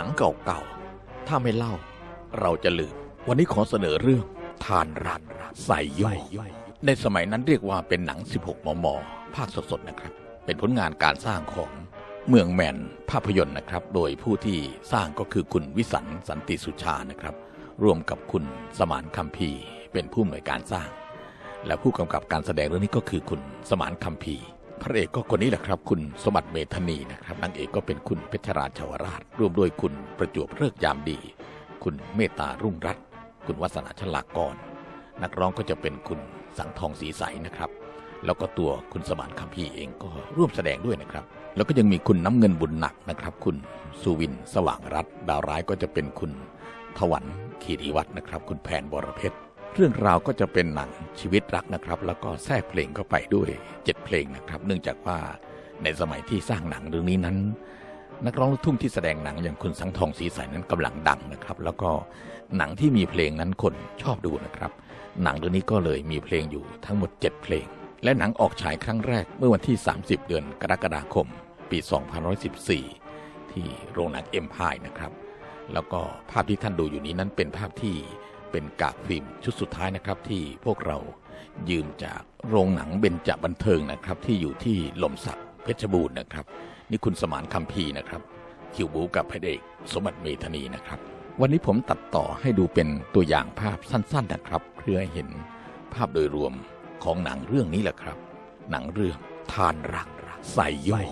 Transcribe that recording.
หนังเก่าๆ ถ้าไม่เล่า เราจะลืม วันนี้ขอเสนอเรื่องทานรันใส่ย่อยในสมัยนั้นเรียกว่าเป็นหนัง 16 มม ภาคสดๆนะครับ เป็นผลงานการสร้างของเมืองแมนภาพยนตร์นะครับ โดยผู้ที่สร้างก็คือคุณวิสันสันติสุชานะครับ ร่วมกับคุณสมานคัมภีเป็นผู้อำนวยการสร้าง และผู้กำกับการแสดงเรื่องนี้ก็คือคุณสมานคัมภี พระเอกก็คนนี้แหละครับ คุณสมบัติเมธานีนะครับนางเอกก็เป็นคุณเพชรราชวราช ร่วมด้วยคุณประจวบเลิกยามดี คุณเมตตารุ่งรัตน์คุณวัฒนาชลากร นักร้องก็จะเป็นคุณสังทองสีใสนะครับ แล้วก็ตัวคุณสมานคัมภีเองก็ร่วมแสดงด้วยนะครับ แล้วก็ยังมีคุณน้ำเงินบุญหนักนะครับ คุณสุวินสว่างรัตดาวร้ายก็จะเป็นคุณถวันคีรีวัฒน์นะครับ คุณแผนบรเพชร เรื่องราวก็จะเป็นหนังชีวิตรักนะครับ แล้วก็แทรกเพลงเข้าไปด้วยเจ็ดเพลงนะครับ เนื่องจากว่าในสมัยที่สร้างหนังเรื่องนี้นั้น นักร้องลูกทุ่งที่แสดงหนังอย่างคุณสังทองสีใสนั้นกำลังดังนะครับ แล้วก็หนังที่มีเพลงนั้นคนชอบดูนะครับ หนังเรื่องนี้ก็เลยมีเพลงอยู่ทั้งหมด 7 เพลง และหนังออกฉายครั้งแรกเมื่อวันที่ 30 เดือนกรกฎาคม ปี2514 ที่โรงหนังเอ็มพายนะครับ แล้วก็ภาพที่ท่านดูอยู่นี้นั้นเป็นภาพที่ เป็นกากฟิล์มชุดสุดท้ายนะครับที่พวกเรายืมจากโรงหนังเบญจบันเทิงนะครับ ที่อยู่ที่ลมสักเพชรบูรณ์นะครับ นี่คุณสมานคัมภีร์นะครับ คิวบูกับพระเอกสมบัติเมธนีนะครับ วันนี้ผมตัดต่อให้ดูเป็นตัวอย่างภาพสั้น ๆนะครับ เพื่อให้เห็นภาพโดยรวมของหนังเรื่องนี้แหละครับ หนังเรื่องทานรักใส่ย่อย